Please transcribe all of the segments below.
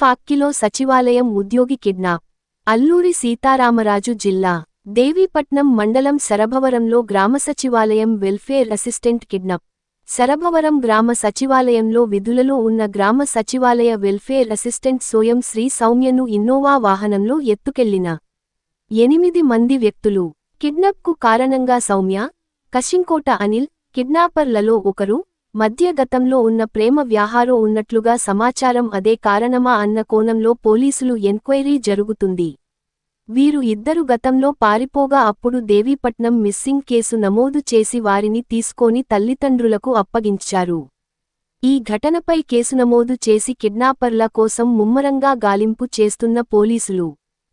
ఫాక్కిలో సచివాలయం ఉద్యోగి కిడ్నాప్. అల్లూరి సీతారామరాజు జిల్లా దేవీపట్నం మండలం శరభవరంలో గ్రామ సచివాలయం వెల్ఫేర్ అసిస్టెంట్ కిడ్నాప్. సరభవరం గ్రామ సచివాలయంలో విధులలో ఉన్న గ్రామ సచివాలయ వెల్ఫేర్ అసిస్టెంట్ సోయం శ్రీ సౌమ్యను ఇన్నోవా వాహనంలో ఎత్తుకెళ్ళిన ఎనిమిది మంది వ్యక్తులు. కిడ్నాప్కు కారణంగా సౌమ్య కశింకోట అనిల్ కిడ్నాపర్లలో ఒకరు మధ్య గతంలో ఉన్న ప్రేమ వ్యాహారో ఉన్నట్లుగా సమాచారం అదే కారణమా అన్న కోణంలో పోలీసులు ఎంక్వైరీ జరుగుతుంది. వీరు ఇద్దరు గతంలో పారిపోగా అప్పుడు దేవీపట్నం మిస్సింగ్ కేసు నమోదు చేసి వారిని తీసుకొని తల్లిదండ్రులకు అప్పగించారు. ఈ ఘటనపై కేసు నమోదు చేసి కిడ్నాపర్ల కోసం ముమ్మరంగా గాలింపు చేస్తున్న పోలీసులు.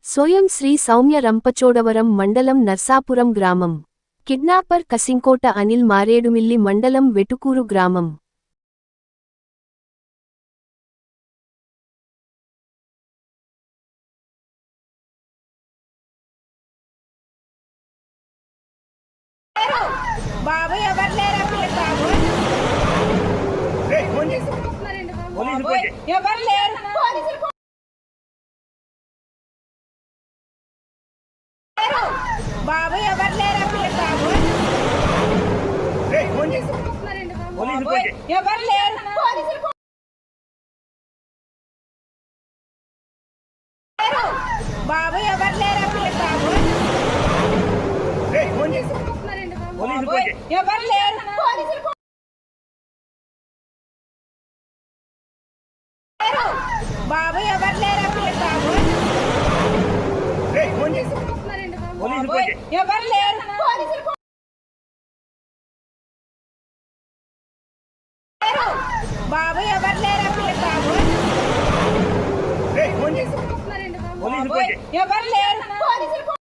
సోయం శ్రీ సౌమ్య రంపచోడవరం మండలం నర్సాపురం గ్రామం. కిడ్నాపర్ కసింకోట అనిల్ మారేడుమిల్లి మండలం వెటుకూరు గ్రామం. బాబు ఎవరు లేరా లేరు? బాబు లేరా పిల్ల బాబు ఏయ్, ఫోన్ చేసి పోలీసులు ఫోన్ చేయి. ఎవరు లేరు బాబు ఎవరు లేరా పిల్ల బాబు ఏయ్, ఫోన్ చేసి పోలీసులు ఫోన్ చేయి. ఎవరు లేరు బాబు ఎవరు లేరా పిల్ల బాబు ఏయ్, ఫోన్ చేసి పోలీసులు ఫోన్ చేయి. ఎవరు లేరు బాబు ఎవరు లేరా పిల్ల బాబు? చేసి పోలీసులు